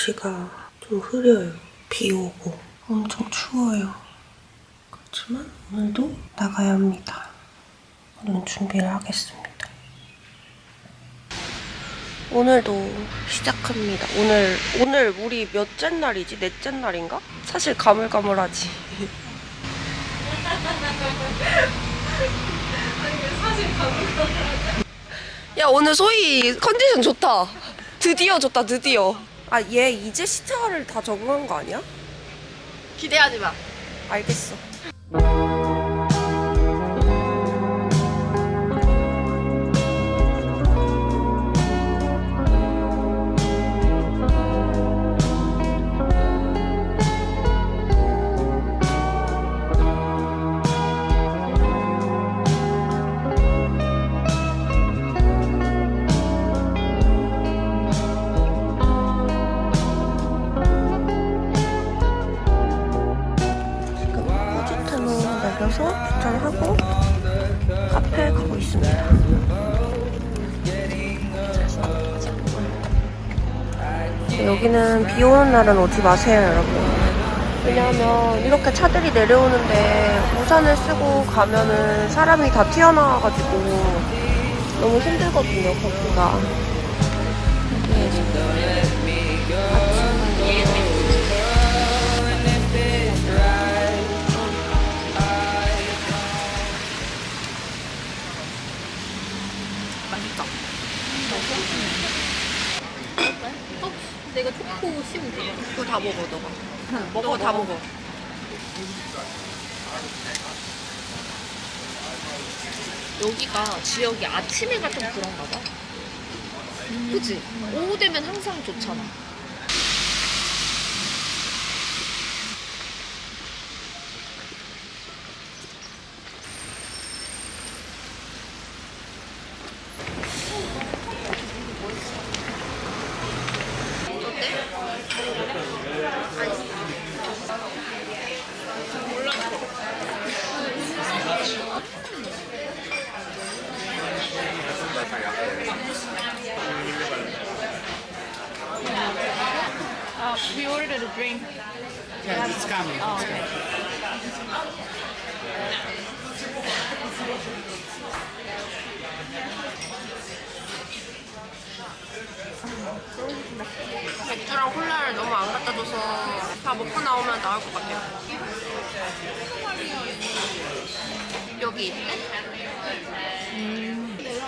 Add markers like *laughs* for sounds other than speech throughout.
날씨가 좀 흐려요. 비 오고 엄청 추워요. 그렇지만 오늘도 나가야 합니다. 오늘 준비를 하겠습니다. 오늘도 시작합니다. 오늘 오늘 우리 몇째 날이지? 넷째 날인가? 사실 가물가물하지. 야 오늘 소희 컨디션 좋다. 드디어 좋다 드디어. 아 얘 이제 시차를 다 적응한 거 아니야? 기대하지 마. 알겠어. 내려서 주차하고 카페에 가고 있습니다. 네, 여기는 비 오는 날은 오지 마세요, 여러분. 왜냐하면 이렇게 차들이 내려오는데 우산을 쓰고 가면은 사람이 다 튀어나와가지고 너무 힘들거든요, 거기가. 어? 내가 초코 심 돼. 그거 다 먹어, 너가. 먹어, *laughs* 너가 다 먹어. 여기가 지역이 아침에가 좀 그런가 봐. 그치? 오후 되면 항상 좋잖아. Uh, we ordered a drink. Yes, it's coming. Oh, okay. 맥주랑 콜라를 너무 안 갖다 줘서 다 먹고 나올 것 같아요. 여기 있대?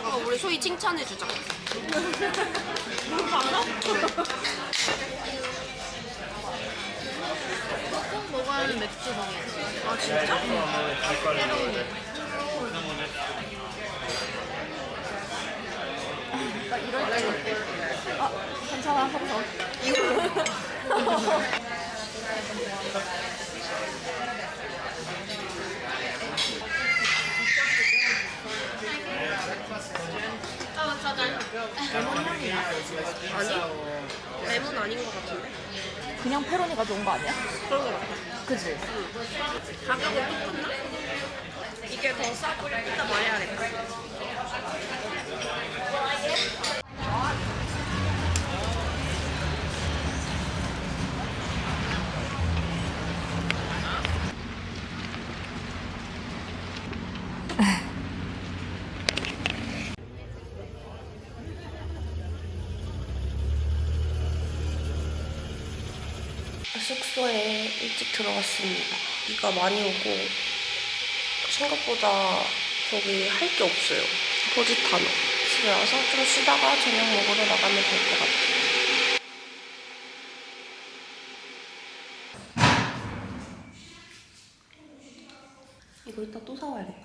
어, 우리 소희 칭찬해주자. 꼭 먹어야 하는 맥주방이지. 아, 진짜? 나 이럴 때. 아, 괜찮아. 하고서. *laughs* 아니? 레몬 아닌 것 같은데? 그냥 페로니가 좋은 거 아니야? 그런 것 같아. 그치? 가격은 똑같나? 이게 더 싸고 이따 말해야겠다. 숙소에 일찍 들어갔습니다. 비가 많이 오고 생각보다 저기 할 게 없어요. 포지타노. 집에 와서 좀 쉬다가 저녁 먹으러 나가면 될 것 같아요. 이거 이따 또 사와야겠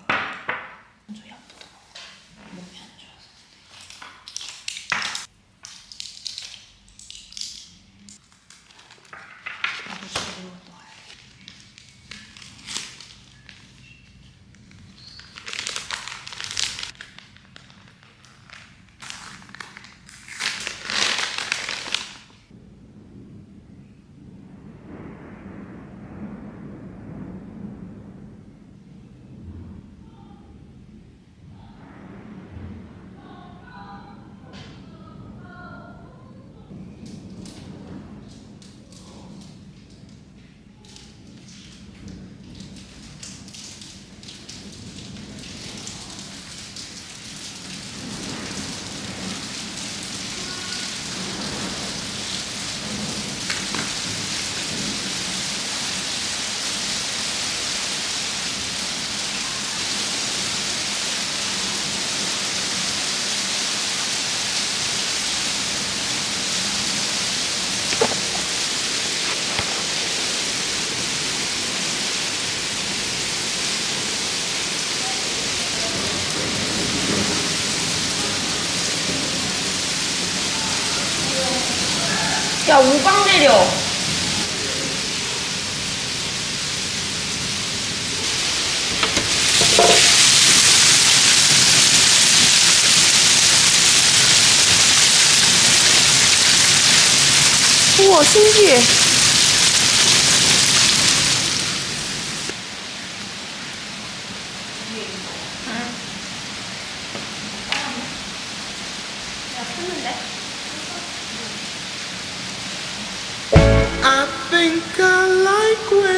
I think I like when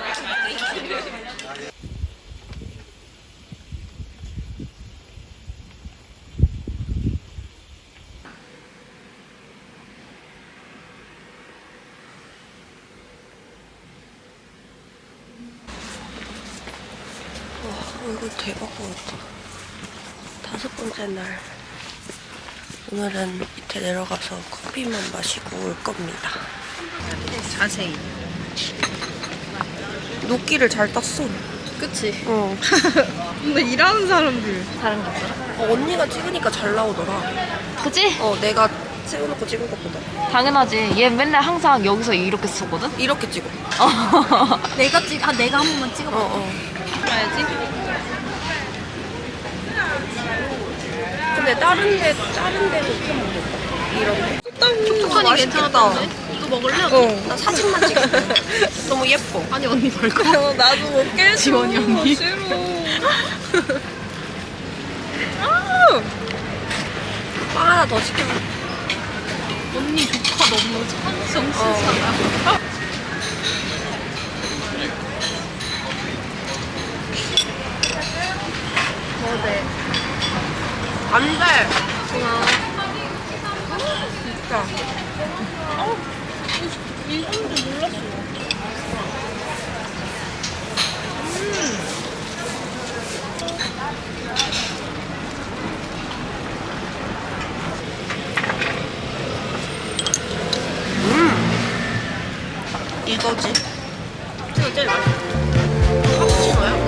대박 보였다. 다섯 번째 날. 오늘은 밑에 내려가서 커피만 마시고 올 겁니다. 자세히. 녹기를 잘 땄어. 그치? 어. *laughs* 근데 일하는 사람들. 다른 거 어, 언니가 찍으니까 잘 나오더라. 그치? 어, 내가 세워놓고 찍은 것보다. 당연하지. 얘 맨날 항상 여기서 이렇게 쓰거든? 이렇게 찍어. 내가 찍, 아 내가 한 번만 찍어. 어, 어. 봐야지. 근데 다른 데, 다른 데도 좀 모르겠다. 이런 데. 촉촉하니 괜찮았다는데? 이거 먹을래? 어, 나 사진만 찍어. *laughs* 너무 예뻐. 아니 언니 벌거 나도 못 깨줘. 지원이 언니? 싫어. 빵 *laughs* 하나 더 시켜. 언니 조카 너무 정신사나. 안 돼. 진짜. 음. 이거지. 이거 제일 맛있어. 카푸치노야?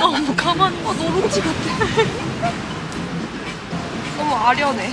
너무 가만. 어, 노른지 같아. 너무 아련해.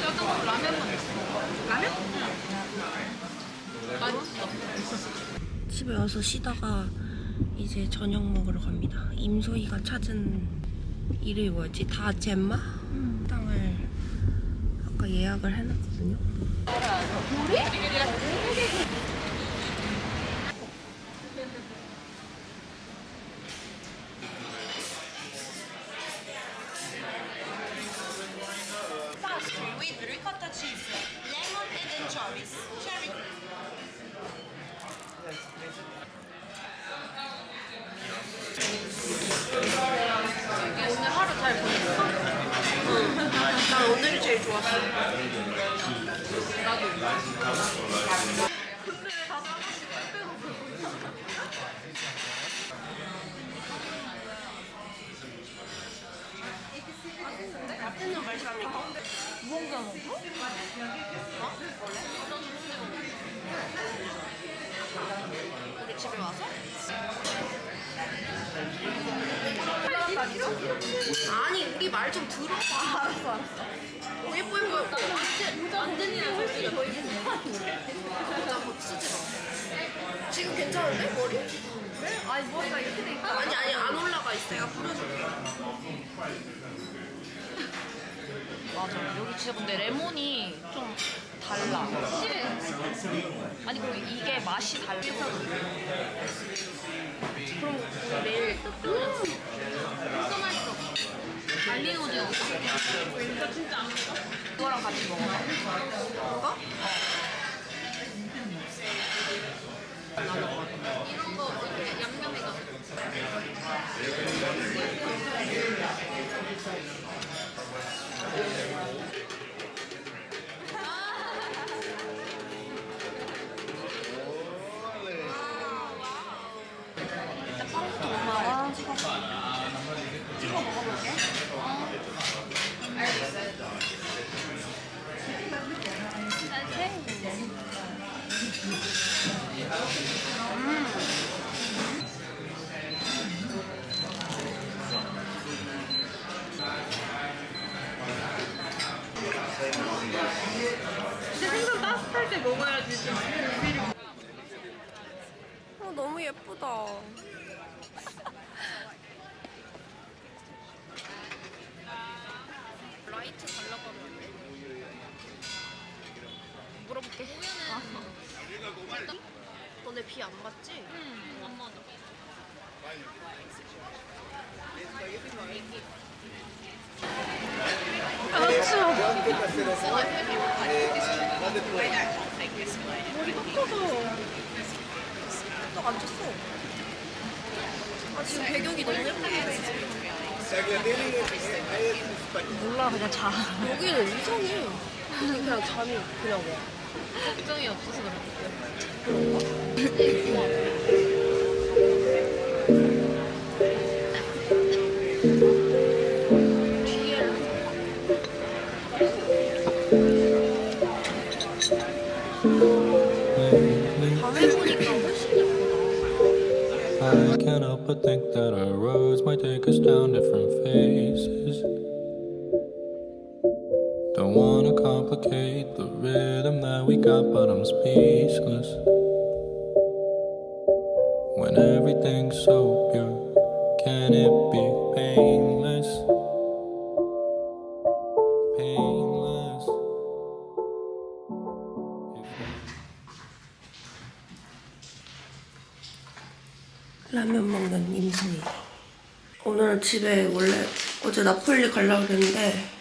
짜장면 라면만 라면? 맛있어. 와서 쉬다가 이제 저녁 먹으러 갑니다. 임소희가 찾은 이름이 뭐였지? 다 젬마? 땅을 아까 예약을 해놨거든요. with 아니 우리 말 좀 들어봐. 알았어 알았어. 오 예뻐 예뻐 예뻐. 진짜 막 쓰지 마. 지금 괜찮은데 머리? 그래? 아니 머리가 이렇게 돼 있다. 아니 아니 안 올라가 있어. 내가 풀어줄게. 맞아. 여기 진짜 근데 레몬이 좀 달라. 아니 그리고 이게 맛이 달라. 그럼 내일 또 오징어. 이거 진짜 안 먹어? 그거랑 같이 먹어. 먹어? 이런 거 이렇게 양념해가지고. 너네 비안 맞지? 응, 안 맞아. 아 추워. 아 지금 배경이 너무 예쁘게 몰라 그냥 자. 여기는 이상해. 그냥 잠이 그냥 와. 걱정이 없어서 그래. 밤에 *laughs* complicate the rhythm that we got, but I'm speechless. When everything's so pure, can it be painless? Painless. 라면 먹는 임소희. 오늘 집에 원래 어제 나폴리 가려고 그랬는데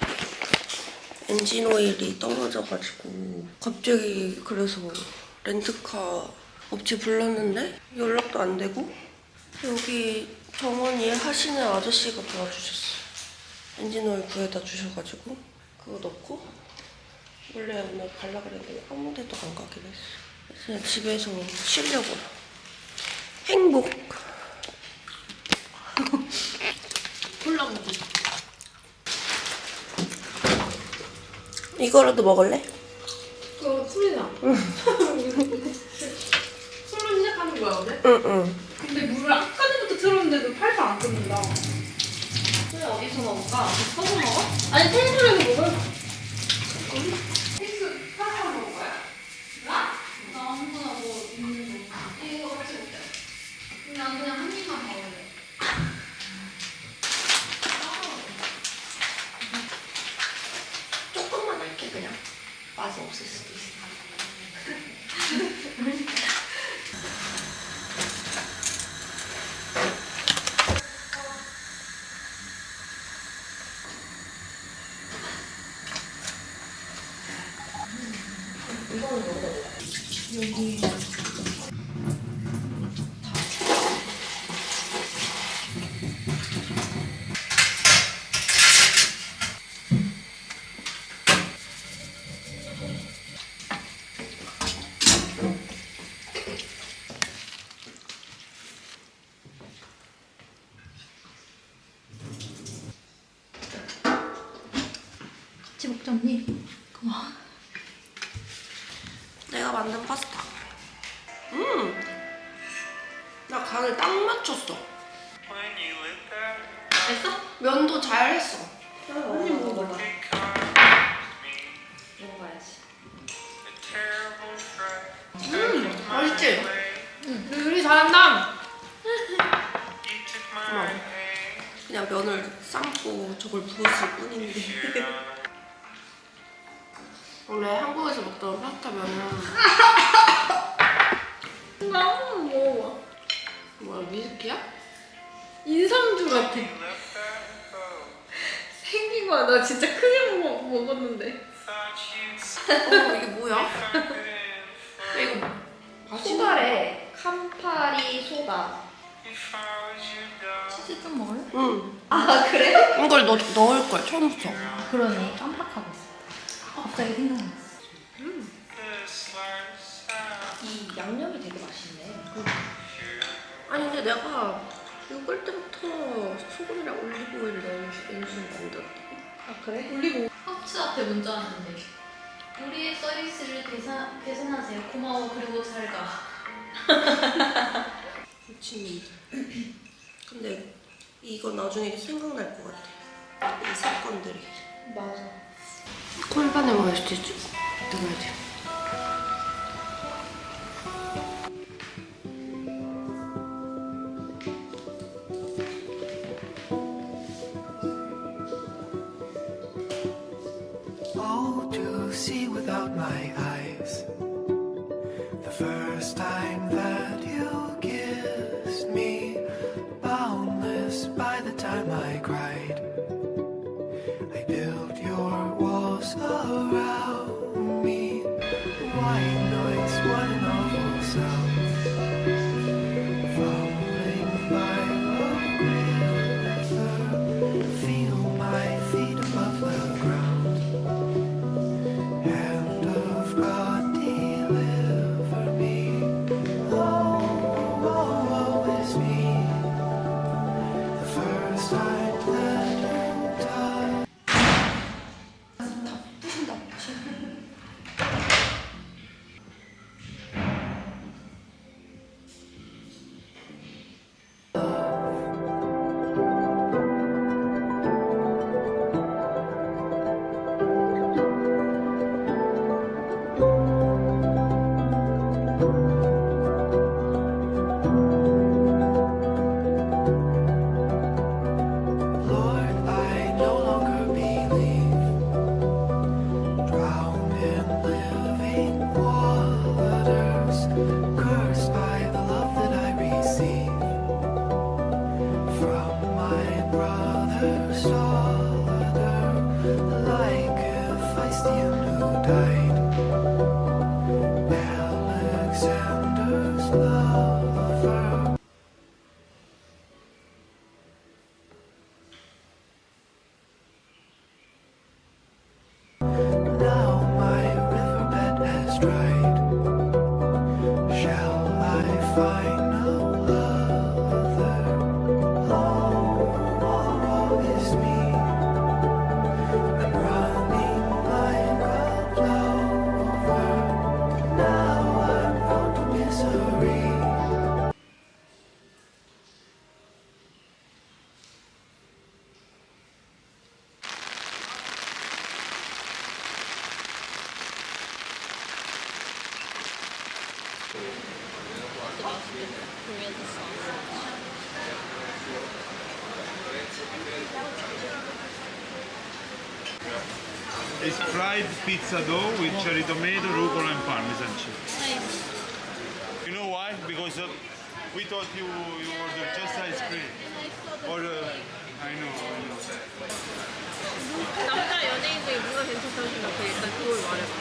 엔진 오일이 떨어져가지고 갑자기 그래서 렌트카 업체 불렀는데 연락도 안 되고 여기 정원이 하시는 아저씨가 도와주셨어요. 엔진 오일 구해다 주셔가지고 그거 넣고 원래 오늘 가려고 그랬는데 아무 데도 안 가기로 했어. 그냥 집에서 쉬려고. 행복. 콜라 먹고. 이거라도 먹을래? 그거 술이다. 술로 *laughs* 시작하는 거야, 오늘? 응, 응. 근데 물을 아까부터 틀었는데도 팔팔 안 끓는다. 술 어디서 먹을까? 서서 먹어? 아니, 탱술에서 먹을 맛이 없을 수도 있어. 같이 먹자 언니. 고마워. 내가 만든 파스타. 음! 나 맞췄어. 됐어? 면도 잘 했어. 언니 먹어봐. 먹어봐야지. 음! 맛있지? 요리 잘한다. 고마워. 그냥 면을 삶고 저걸 부었을 뿐인데. 원래 한국에서 먹던 파스타 면은 *laughs* 넣, 넣을 거야, 처음부터. 그러네 깜빡하고 있어. 갑자기 생각났어. 이 양념이 되게 맛있네. 아니, 근데 내가 이거 끓 때부터 소금이랑 올리브오일 넣으면 안 돼. 아 그래? 하우스 앞에 문자 왔는데 우리의 서비스를 계산, 계산하세요 고마워 그리고 잘가 미친놈들. 근데 이거 나중에 생각날 것 같아. 이 사건들이. 맞아. 콜반에 먹을 수도 있지. 넣어야지. Pizza dough with cherry tomato, rucola and parmesan cheese. You know why? Because uh, we thought you you ordered just ice cream. Or uh, I know, I know. 남자 연예인 중에 누가 괜찮다고 생각해? 일단 그걸 말해봐.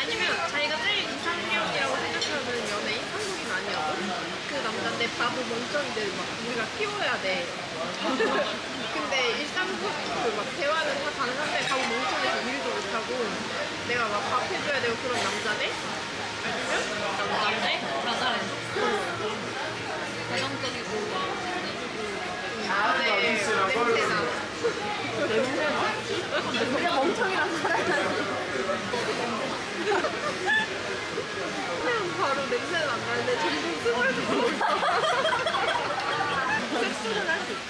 아니면 자기가 제일 이상형이라고 생각하는 연예인 한국인 아니어도 그 남자인데 바보 멍청이들 막 우리가 키워야 돼. 근데 일상 그막 대화는 다 가능한데 바보 멍청해서 일도 못하고 내가 막 밥 해줘야 되고 그런 남자네? 아니면 남자인데 다 잘해. 개성적이고 막 아, 네, 냄새나. 냄새나? 그냥 멍청이란 말하는 그냥 바로 냄새는 안 나는데 점점 스물스물 올라. 섹스는 할 수 있어.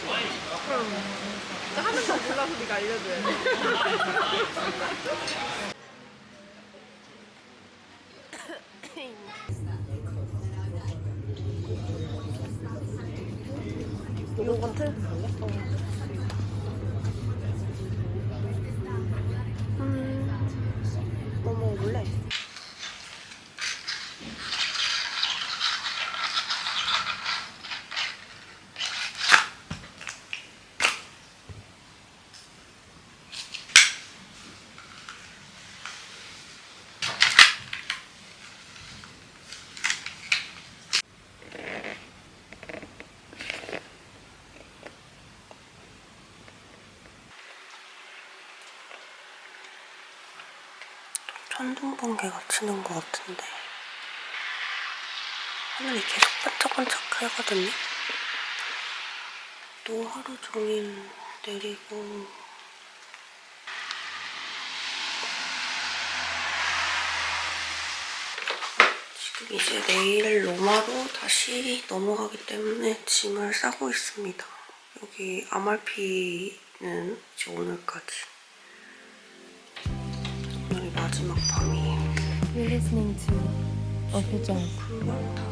그럼. 진짜 하는 거 몰라서 네가 알려줘야 돼. *coughs* 요거트? 음, 천둥 번개가 치는 것 같은데 하늘이 계속 반짝반짝 하거든요. 또 하루 종일 내리고 지금 이제 내일 로마로 다시 넘어가기 때문에 짐을 싸고 있습니다. 여기 아말피는 이제 오늘까지. You're listening to Off the Jazz.